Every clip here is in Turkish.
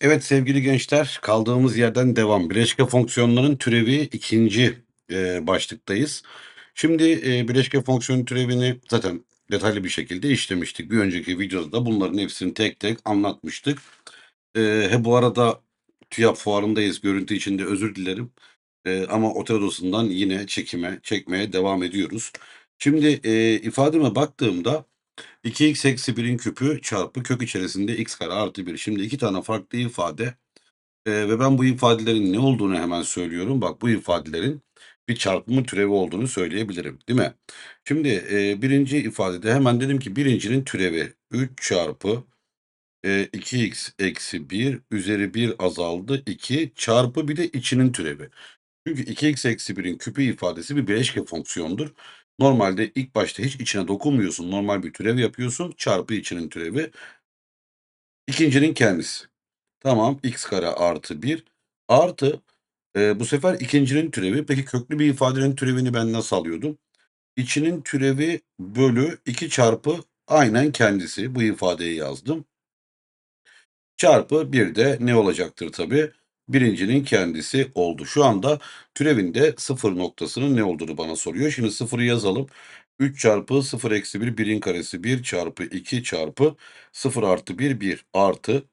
Evet sevgili gençler, kaldığımız yerden devam. Bileşke fonksiyonların türevi ikinci eee, başlıktayız. Şimdi eee, bileşke fonksiyon türevini zaten detaylı bir şekilde işlemiştik. Bir önceki videoda da bunların hepsini tek tek anlatmıştık. Eee, he bu arada TÜYAP fuarındayız. Görüntü için de özür dilerim. Eee, ama otel odasından yine çekime, çekmeye devam ediyoruz. Şimdi eee, ifademe baktığımda 2x eksi 1'in küpü çarpı kök içerisinde x kare artı 1. Şimdi iki tane farklı ifade Eee, ve ben bu ifadelerin ne olduğunu hemen söylüyorum. Bak bu ifadelerin bir çarpımı türevi olduğunu söyleyebilirim, değil mi? Şimdi eee, birinci ifadede hemen dedim ki birincinin türevi 3 çarpı eee, 2x eksi 1 üzeri 1 azaldı 2 çarpı bir de içinin türevi. Çünkü 2x eksi 1'in küpü ifadesi bir bileşke fonksiyondur. Normalde ilk başta hiç içine dokunmuyorsun. Normal bir türev yapıyorsun. Çarpı içinin türevi. İkincinin kendisi. Tamam x kare artı 1 artı e, bu sefer ikincinin türevi. Peki köklü bir ifadenin türevini ben nasıl alıyordum? İçinin türevi bölü 2 çarpı aynen kendisi. Bu ifadeyi yazdım. Çarpı 1 de ne olacaktır tabii? Birincinin kendisi oldu. Şu anda türevinde sıfır noktasının ne olduğunu bana soruyor. Şimdi sıfırı yazalım. 3 çarpı 0 eksi 1 1'in karesi 1 çarpı 2 çarpı 0 artı 1 1 artı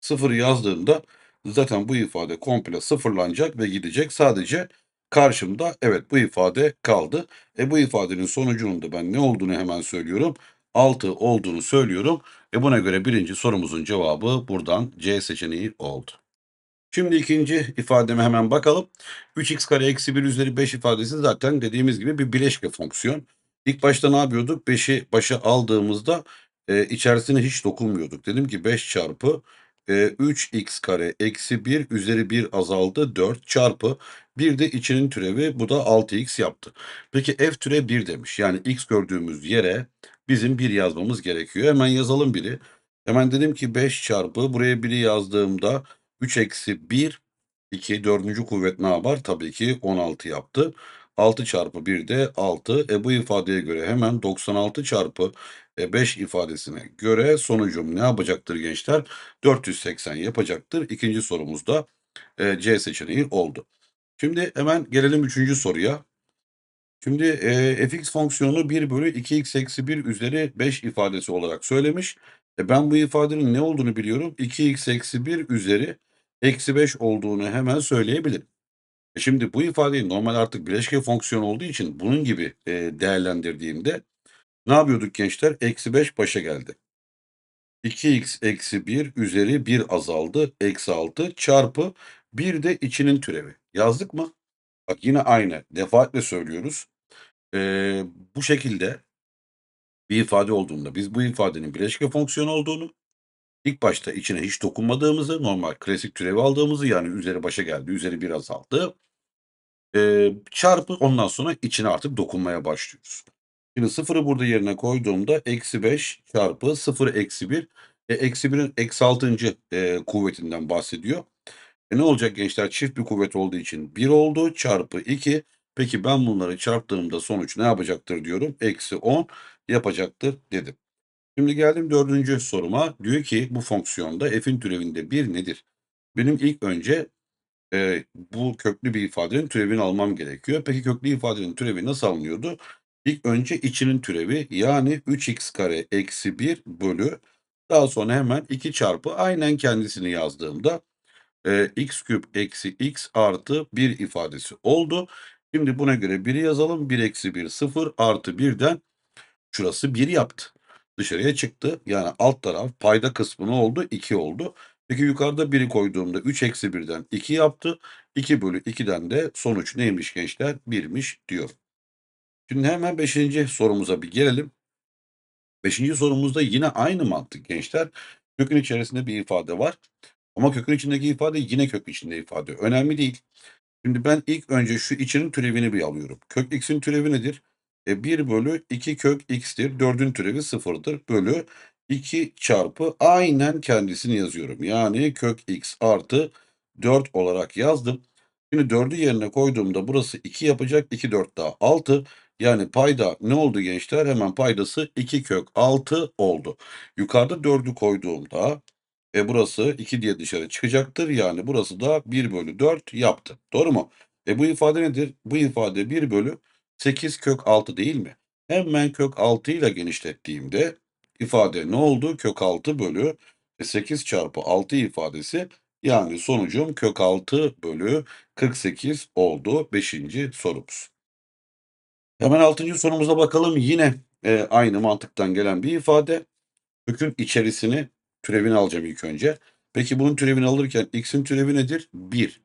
Sıfırı yazdığımda zaten bu ifade komple sıfırlanacak ve gidecek. Sadece karşımda evet bu ifade kaldı. E bu ifadenin sonucunun da ben ne olduğunu hemen söylüyorum. 6 olduğunu söylüyorum. E buna göre birinci sorumuzun cevabı buradan C seçeneği oldu. Şimdi ikinci ifademe hemen bakalım. 3x kare eksi 1 üzeri 5 ifadesi zaten dediğimiz gibi bir bileşke fonksiyon. İlk başta ne yapıyorduk? 5'i başa aldığımızda e, içerisine hiç dokunmuyorduk. Dedim ki 5 çarpı e, 3x kare eksi 1 üzeri 1 azaldı 4 çarpı bir de içinin türevi bu da 6x yaptı. Peki f türev 1 demiş. Yani x gördüğümüz yere bizim 1 yazmamız gerekiyor. Hemen yazalım biri. Hemen dedim ki 5 çarpı buraya 1'i yazdığımda 3 eksi 1 2 dördüncü kuvvet ne yapar? Tabii ki 16 yaptı. 6 çarpı 1 de 6. E bu ifadeye göre hemen 96 çarpı e, 5 ifadesine göre sonucum ne yapacaktır gençler? 480 yapacaktır. İkinci sorumuzda e, C seçeneği oldu. Şimdi hemen gelelim üçüncü soruya. Şimdi e, fx fonksiyonu 1 bölü 2x eksi 1 üzeri 5 ifadesi olarak söylemiş. E, ben bu ifadenin ne olduğunu biliyorum. 2x eksi 1 üzeri eksi 5 olduğunu hemen söyleyebilirim. E, şimdi bu ifadeyi normal artık bileşke fonksiyon olduğu için bunun gibi e, değerlendirdiğimde ne yapıyorduk gençler? Eksi 5 başa geldi. 2x eksi 1 üzeri 1 azaldı. Eksi 6 çarpı bir de içinin türevi. Yazdık mı? Bak yine aynı. Defaatle söylüyoruz. Eee, bu şekilde bir ifade olduğunda biz bu ifadenin bileşke fonksiyon olduğunu, ilk başta içine hiç dokunmadığımızı, normal klasik türevi aldığımızı yani üzeri başa geldi, üzeri bir azaldı. Eee, çarpı ondan sonra içine artık dokunmaya başlıyoruz. Şimdi sıfırı burada yerine koyduğumda eksi 5 çarpı 0 eksi 1. E, eksi 1'in eksi 6. E, kuvvetinden bahsediyor. E ne olacak gençler? Çift bir kuvvet olduğu için 1 oldu çarpı 2. Peki ben bunları çarptığımda sonuç ne yapacaktır diyorum. Eksi 10 yapacaktır dedim. Şimdi geldim dördüncü soruma. Diyor ki bu fonksiyonda f'in türevinde 1 nedir? Benim ilk önce e, bu köklü bir ifadenin türevini almam gerekiyor. Peki köklü ifadenin türevi nasıl alınıyordu? İlk önce içinin türevi yani 3x kare eksi 1 bölü daha sonra hemen 2 çarpı aynen kendisini yazdığımda e, x küp eksi x artı 1 ifadesi oldu. Şimdi buna göre 1'i yazalım. 1 eksi 1 0 artı 1'den şurası 1 yaptı. Dışarıya çıktı. Yani alt taraf payda kısmı ne oldu? 2 oldu. Peki yukarıda 1'i koyduğumda 3 eksi 1'den 2 yaptı. 2 bölü 2'den de sonuç neymiş gençler? 1'miş diyor. Şimdi hemen 5. sorumuza bir gelelim. 5. sorumuzda yine aynı mantık gençler. Kökün içerisinde bir ifade var. Ama kökün içindeki ifade yine kök içinde ifade. Önemli değil. Şimdi ben ilk önce şu içinin türevini bir alıyorum. Kök x'in türevi nedir? E 1 bölü 2 kök x'tir. 4'ün türevi 0'dır. Bölü 2 çarpı aynen kendisini yazıyorum. Yani kök x artı 4 olarak yazdım. Şimdi 4'ü yerine koyduğumda burası 2 yapacak. 2 4 daha 6. Yani payda ne oldu gençler? Hemen paydası 2 kök 6 oldu. Yukarıda 4'ü koyduğumda E burası 2 diye dışarı çıkacaktır. Yani burası da 1 bölü 4 yaptı. Doğru mu? E bu ifade nedir? Bu ifade 1 bölü 8 kök 6 değil mi? Hemen kök 6 ile genişlettiğimde ifade ne oldu? Kök 6 bölü e 8 çarpı 6 ifadesi yani sonucum kök 6 bölü 48 oldu. Beşinci sorumuz. Hemen altıncı sorumuza bakalım. Yine e, aynı mantıktan gelen bir ifade. Kökün içerisini türevini alacağım ilk önce. Peki bunun türevini alırken x'in türevi nedir? 1.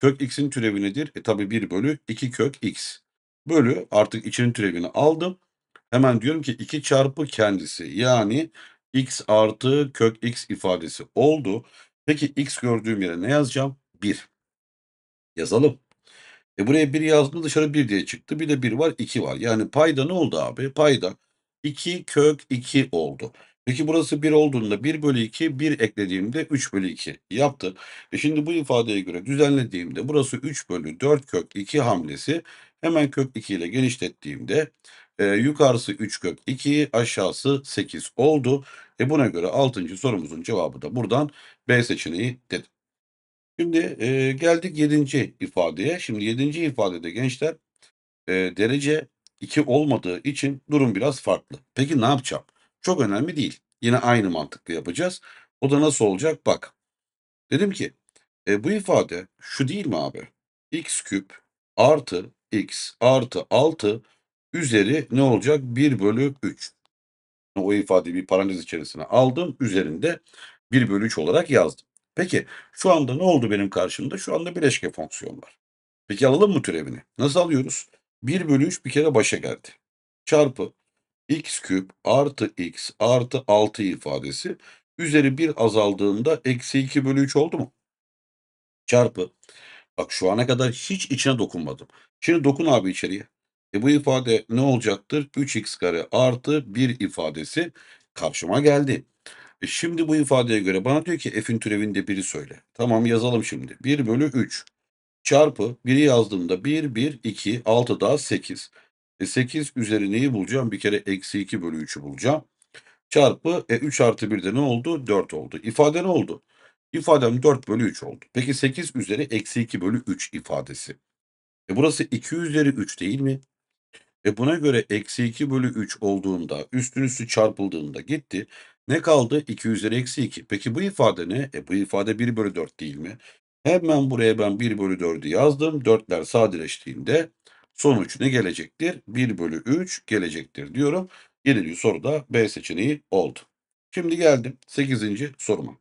Kök x'in türevi nedir? E tabi 1 bölü 2 kök x. Bölü artık içinin türevini aldım. Hemen diyorum ki 2 çarpı kendisi yani x artı kök x ifadesi oldu. Peki x gördüğüm yere ne yazacağım? 1. Yazalım. E buraya 1 yazdım dışarı 1 diye çıktı. Bir de 1 var 2 var. Yani payda ne oldu abi? Payda 2 kök 2 oldu. Peki burası 1 olduğunda 1 bölü 2 1 eklediğimde 3 bölü 2 yaptı. E şimdi bu ifadeye göre düzenlediğimde burası 3 bölü 4 kök 2 hamlesi hemen kök 2 ile genişlettiğimde e, yukarısı 3 kök 2 aşağısı 8 oldu. E buna göre 6. sorumuzun cevabı da buradan B seçeneği dedim. Şimdi, eee, geldik 7. ifadeye. Şimdi 7. ifadede gençler, eee, derece 2 olmadığı için durum biraz farklı. Peki ne yapacağım? Çok önemli değil. Yine aynı mantıkla yapacağız. O da nasıl olacak? Bak. Dedim ki, eee, bu ifade şu değil mi abi? x küp artı x artı 6 üzeri ne olacak? 1 bölü 3. O ifadeyi bir parantez içerisine aldım. Üzerinde 1 bölü 3 olarak yazdım. Peki şu anda ne oldu benim karşımda? Şu anda bileşke fonksiyon var. Peki alalım mı türevini? Nasıl alıyoruz? 1 bölü 3 bir kere başa geldi. Çarpı x küp artı x artı 6 ifadesi üzeri 1 azaldığında eksi 2 bölü 3 oldu mu? Çarpı. Bak şu ana kadar hiç içine dokunmadım. Şimdi dokun abi içeriye. E bu ifade ne olacaktır? 3x kare artı 1 ifadesi karşıma geldi. E şimdi bu ifadeye göre bana diyor ki f'in türevinde biri söyle. Tamam yazalım şimdi. 1 bölü 3 çarpı 1'i yazdığımda 1, 1, 2, 6 daha 8. E 8 üzeri neyi bulacağım? Bir kere eksi 2 bölü 3'ü bulacağım. Çarpı e 3 artı 1 de ne oldu? 4 oldu. İfade ne oldu? İfadem 4 bölü 3 oldu. Peki 8 üzeri eksi 2 bölü 3 ifadesi. E burası 2 üzeri 3 değil mi? E buna göre eksi 2 bölü 3 olduğunda üstün üstü çarpıldığında gitti. Ne kaldı? 2 üzeri eksi 2. Peki bu ifade ne? E bu ifade 1 bölü 4 değil mi? Hemen buraya ben 1 bölü 4'ü yazdım. 4'ler sadeleştiğinde sonuç ne gelecektir? 1 bölü 3 gelecektir diyorum. 7. soruda B seçeneği oldu. Şimdi geldim 8. soruma.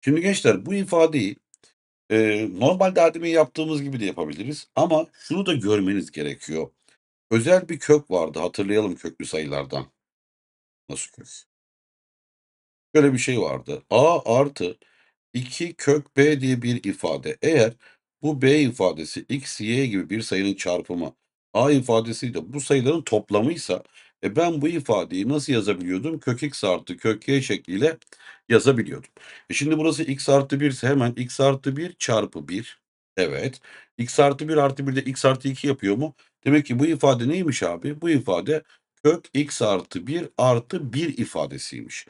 Şimdi gençler bu ifadeyi e, normalde ademi yaptığımız gibi de yapabiliriz. Ama şunu da görmeniz gerekiyor. Özel bir kök vardı hatırlayalım köklü sayılardan. Nasıl kök? Şöyle bir şey vardı. A artı 2 kök B diye bir ifade. Eğer bu B ifadesi x, y gibi bir sayının çarpımı A ifadesiyle bu sayıların toplamıysa e ben bu ifadeyi nasıl yazabiliyordum? Kök x artı kök y şekliyle yazabiliyordum. E şimdi burası x artı 1 ise hemen x artı 1 çarpı 1. Evet. x artı 1 artı 1 de x artı 2 yapıyor mu? Demek ki bu ifade neymiş abi? Bu ifade kök x artı 1 artı 1 ifadesiymiş.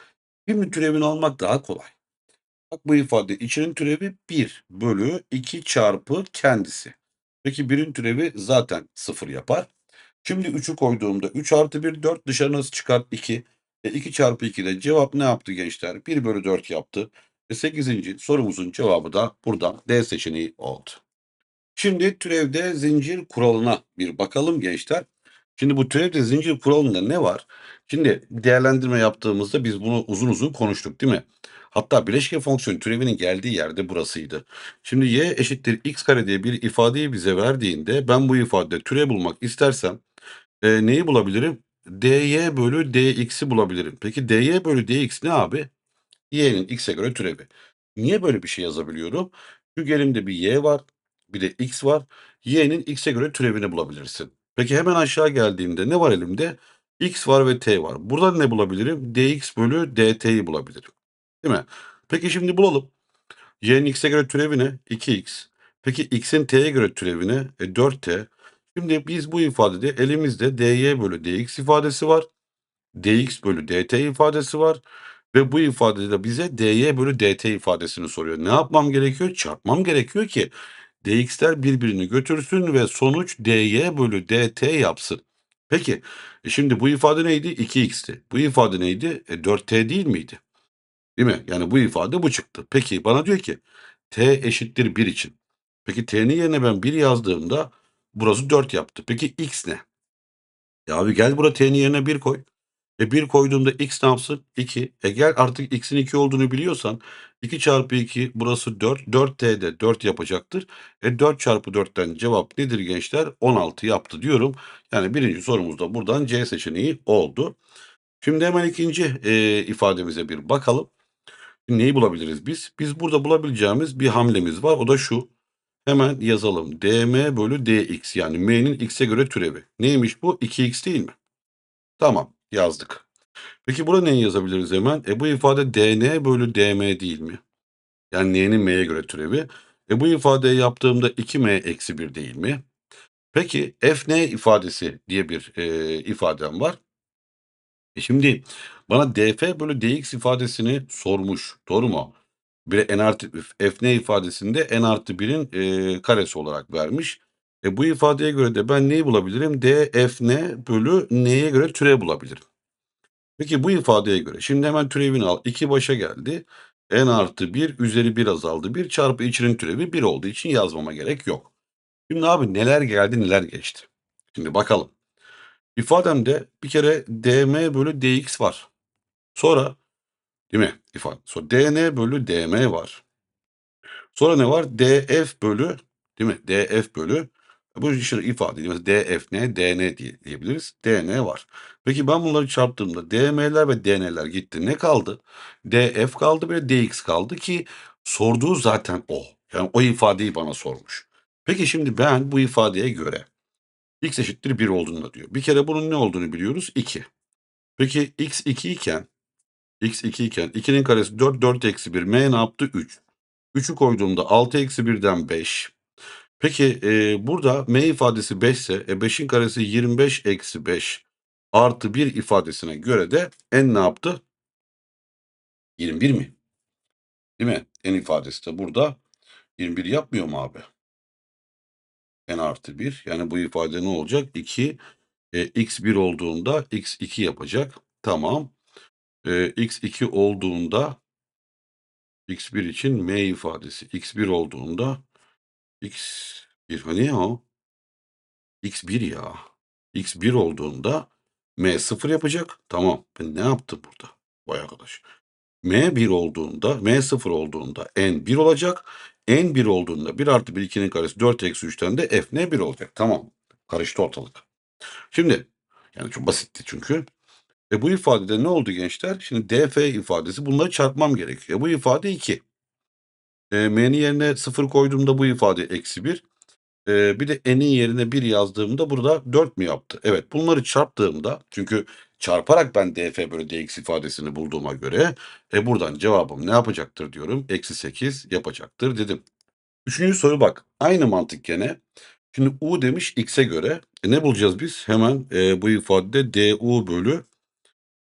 Şimdi türevini almak daha kolay. Bak bu ifade içinin türevi 1 bölü 2 çarpı kendisi. Peki 1'in türevi zaten 0 yapar. Şimdi 3'ü koyduğumda 3 artı 1 4 dışarı nasıl çıkar? 2. E 2 çarpı 2 de cevap ne yaptı gençler? 1 bölü 4 yaptı. E 8. sorumuzun cevabı da buradan D seçeneği oldu. Şimdi türevde zincir kuralına bir bakalım gençler. Şimdi bu türevde zincir kuralında ne var? Şimdi değerlendirme yaptığımızda biz bunu uzun uzun konuştuk değil mi? Hatta bileşke fonksiyon türevinin geldiği yerde burasıydı. Şimdi y eşittir x kare diye bir ifadeyi bize verdiğinde ben bu ifadede türev bulmak istersem e, neyi bulabilirim? dy bölü dx'i bulabilirim. Peki dy bölü dx ne abi? y'nin x'e göre türevi. Niye böyle bir şey yazabiliyorum? Çünkü elimde bir y var, bir de x var. y'nin x'e göre türevini bulabilirsin. Peki hemen aşağı geldiğimde ne var elimde? x var ve t var. Buradan ne bulabilirim? dx bölü dt'yi bulabilirim. Değil mi? Peki şimdi bulalım. y'nin x'e göre türevi ne? 2x. Peki x'in t'ye göre türevi ne? E 4t. Şimdi biz bu ifadede elimizde dy bölü dx ifadesi var. dx bölü dt ifadesi var. Ve bu ifade de bize dy bölü dt ifadesini soruyor. Ne yapmam gerekiyor? Çarpmam gerekiyor ki dx'ler birbirini götürsün ve sonuç dy bölü dt yapsın. Peki, e şimdi bu ifade neydi? 2x'ti. Bu ifade neydi? E 4t değil miydi? Değil mi? Yani bu ifade bu çıktı. Peki bana diyor ki t eşittir 1 için. Peki t'nin yerine ben 1 yazdığımda burası 4 yaptı. Peki x ne? Ya abi gel burada t'nin yerine 1 koy. E 1 koyduğumda x ne yapsın? 2. E gel artık x'in 2 olduğunu biliyorsan 2 çarpı 2 burası 4. 4t de 4 yapacaktır. E 4 çarpı 4'ten cevap nedir gençler? 16 yaptı diyorum. Yani birinci sorumuzda buradan C seçeneği oldu. Şimdi hemen ikinci e, ifademize bir bakalım. Neyi bulabiliriz biz? Biz burada bulabileceğimiz bir hamlemiz var. O da şu. Hemen yazalım. dm bölü dx yani m'nin x'e göre türevi. Neymiş bu? 2x değil mi? Tamam yazdık. Peki burada neyi yazabiliriz hemen? E bu ifade dn bölü dm değil mi? Yani n'nin m'ye göre türevi. E bu ifadeyi yaptığımda 2m eksi 1 değil mi? Peki f n ifadesi diye bir e, ifadem var. E şimdi bana df bölü dx ifadesini sormuş. Doğru mu? Bir n artı f n ifadesinde n artı 1'in e, karesi olarak vermiş. E bu ifadeye göre de ben neyi bulabilirim? df n bölü n'ye göre türev bulabilirim. Peki bu ifadeye göre şimdi hemen türevini al. 2 başa geldi. n artı 1 üzeri 1 azaldı. 1 çarpı içinin türevi 1 olduğu için yazmama gerek yok. Şimdi abi neler geldi neler geçti. Şimdi bakalım. İfademde bir kere dm bölü dx var. Sonra değil mi? İfade. Sonra dn bölü dm var. Sonra ne var? df bölü değil mi? df bölü bu işin ifade ediyoruz. df ne? dn diye, diyebiliriz. dn var. Peki ben bunları çarptığımda dm'ler ve dn'ler gitti. Ne kaldı? df kaldı ve dx kaldı ki sorduğu zaten o. Yani o ifadeyi bana sormuş. Peki şimdi ben bu ifadeye göre x eşittir 1 olduğunu diyor. Bir kere bunun ne olduğunu biliyoruz? 2. Peki x 2 iken x 2 iken 2'nin karesi 4, 4 eksi 1. M ne yaptı? 3. 3'ü koyduğumda 6 eksi 1'den 5. Peki e, burada m ifadesi 5 ise e, 5'in karesi 25 eksi 5 artı 1 ifadesine göre de n ne yaptı? 21 mi? Değil mi? n ifadesi de burada 21 yapmıyor mu abi? n artı 1 yani bu ifade ne olacak? 2 e, x 1 olduğunda x 2 yapacak. Tamam. E, x 2 olduğunda x1 için m ifadesi x1 olduğunda x1 hani o? x1 ya. x1 olduğunda m 0 yapacak. Tamam. Ben ne yaptım burada? Vay arkadaş. m 1 olduğunda, m 0 olduğunda n 1 olacak. n 1 olduğunda 1 artı 1 2'nin karesi 4 eksi 3'ten de f n 1 olacak. Tamam. Karıştı ortalık. Şimdi yani çok basitti çünkü. E bu ifadede ne oldu gençler? Şimdi df ifadesi bunları çarpmam gerekiyor. E bu ifade 2. E, m'nin yerine 0 koyduğumda bu ifade eksi 1. E, bir de n'in yerine 1 yazdığımda burada 4 mü yaptı? Evet bunları çarptığımda çünkü çarparak ben df bölü dx ifadesini bulduğuma göre e, buradan cevabım ne yapacaktır diyorum. Eksi 8 yapacaktır dedim. Üçüncü soru bak. Aynı mantık gene. Şimdi u demiş x'e göre. E, ne bulacağız biz? Hemen e, bu ifadede du bölü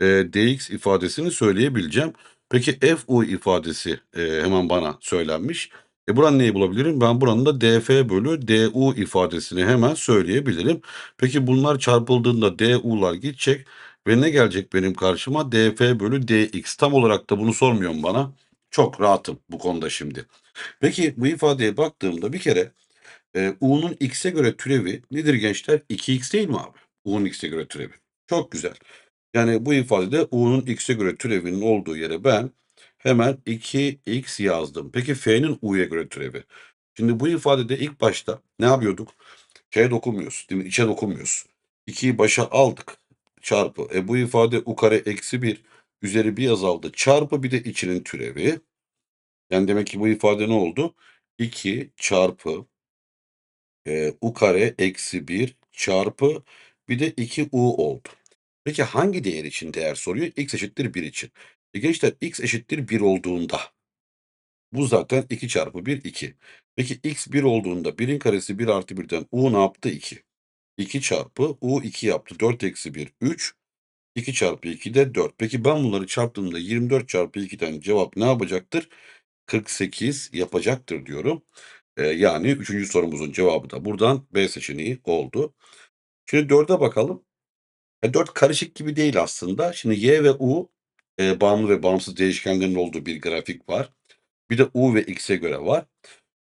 e, dx ifadesini söyleyebileceğim. Peki fu ifadesi e, hemen bana söylenmiş. E buranın neyi bulabilirim? Ben buranın da df bölü du ifadesini hemen söyleyebilirim. Peki bunlar çarpıldığında du'lar gidecek ve ne gelecek benim karşıma? df bölü dx. Tam olarak da bunu sormuyorum bana. Çok rahatım bu konuda şimdi. Peki bu ifadeye baktığımda bir kere e, u'nun x'e göre türevi nedir gençler? 2x değil mi abi? u'nun x'e göre türevi. Çok güzel. Yani bu ifadede u'nun x'e göre türevinin olduğu yere ben hemen 2x yazdım. Peki f'nin u'ya göre türevi. Şimdi bu ifadede ilk başta ne yapıyorduk? Şeye dokunmuyoruz. Değil mi? İçe dokunmuyoruz. 2'yi başa aldık. Çarpı. E bu ifade u kare eksi 1 üzeri 1 azaldı. Çarpı bir de içinin türevi. Yani demek ki bu ifade ne oldu? 2 çarpı e, u kare eksi 1 çarpı bir de 2u oldu. Peki hangi değer için değer soruyor? x eşittir 1 için. E gençler x eşittir 1 olduğunda bu zaten 2 çarpı 1 2. Peki x 1 olduğunda 1'in karesi 1 artı 1'den u ne yaptı? 2. 2 çarpı u 2 yaptı. 4 eksi 1 3. 2 çarpı 2 de 4. Peki ben bunları çarptığımda 24 çarpı 2'den cevap ne yapacaktır? 48 yapacaktır diyorum. Eee, yani 3. sorumuzun cevabı da buradan B seçeneği oldu. Şimdi 4'e bakalım. E, 4 karışık gibi değil aslında. Şimdi Y ve U, eee, bağımlı ve bağımsız değişkenlerin olduğu bir grafik var. Bir de U ve X'e göre var.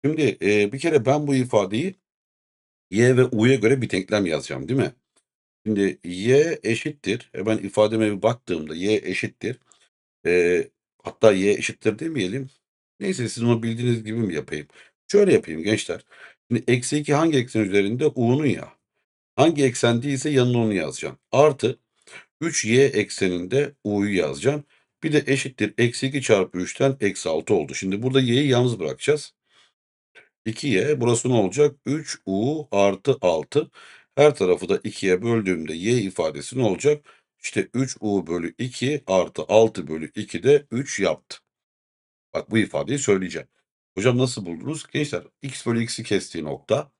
Şimdi, eee, bir kere ben bu ifadeyi Y ve U'ya göre bir denklem yazacağım, değil mi? Şimdi Y eşittir, hemen ifademe bir baktığımda Y eşittir, eee, hatta Y eşittir demeyelim. Neyse siz onu bildiğiniz gibi mi yapayım? Şöyle yapayım gençler. Şimdi eksi 2 hangi eksen üzerinde? U'nun ya. Hangi eksen değilse yanına onu yazacaksın. Artı 3y ekseninde u'yu yazacaksın. Bir de eşittir eksi 2 çarpı 3'ten eksi 6 oldu. Şimdi burada y'yi yalnız bırakacağız. 2y burası ne olacak? 3u artı 6. Her tarafı da 2'ye böldüğümde y ifadesi ne olacak? İşte 3u bölü 2 artı 6 bölü 2 de 3 yaptı. Bak bu ifadeyi söyleyeceğim. Hocam nasıl buldunuz? Gençler x bölü x'i kestiği nokta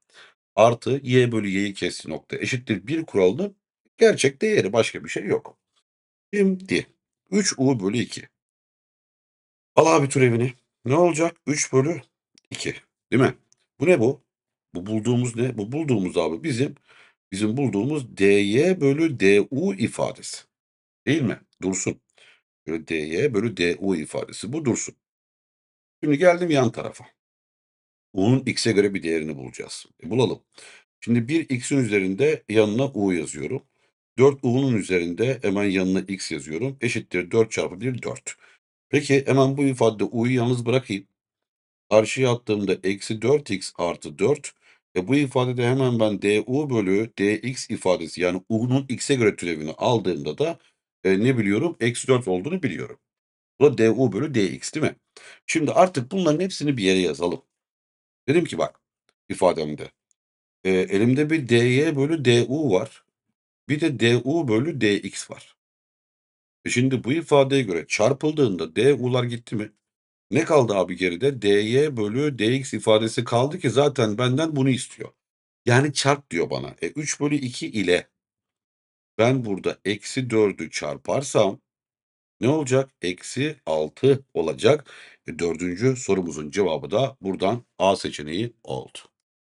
artı y bölü y'yi kestiği nokta eşittir 1 kuralının gerçek değeri. Başka bir şey yok. Şimdi 3u bölü 2. Al abi türevini. Ne olacak? 3 bölü 2. Değil mi? Bu ne bu? Bu bulduğumuz ne? Bu bulduğumuz abi bizim bizim bulduğumuz dy bölü du ifadesi. Değil mi? Dursun. Böyle dy bölü du ifadesi. Bu dursun. Şimdi geldim yan tarafa. U'nun x'e göre bir değerini bulacağız. E, bulalım. Şimdi bir x'in üzerinde yanına u yazıyorum. 4u'nun üzerinde hemen yanına x yazıyorum. Eşittir 4 çarpı 1 4. Peki hemen bu ifadede u'yu yalnız bırakayım. Karşıya attığımda eksi 4x artı 4. E bu ifadede hemen ben du bölü dx ifadesi yani u'nun x'e göre türevini aldığımda da e, ne biliyorum? Eksi 4 olduğunu biliyorum. Bu da du bölü dx değil mi? Şimdi artık bunların hepsini bir yere yazalım. Dedim ki bak ifademde. E, elimde bir dy bölü du var. Bir de du bölü dx var. E şimdi bu ifadeye göre çarpıldığında du'lar gitti mi? Ne kaldı abi geride? dy bölü dx ifadesi kaldı ki zaten benden bunu istiyor. Yani çarp diyor bana. E 3 bölü 2 ile ben burada eksi 4'ü çarparsam ne olacak? Eksi 6 olacak. E, dördüncü sorumuzun cevabı da buradan A seçeneği oldu.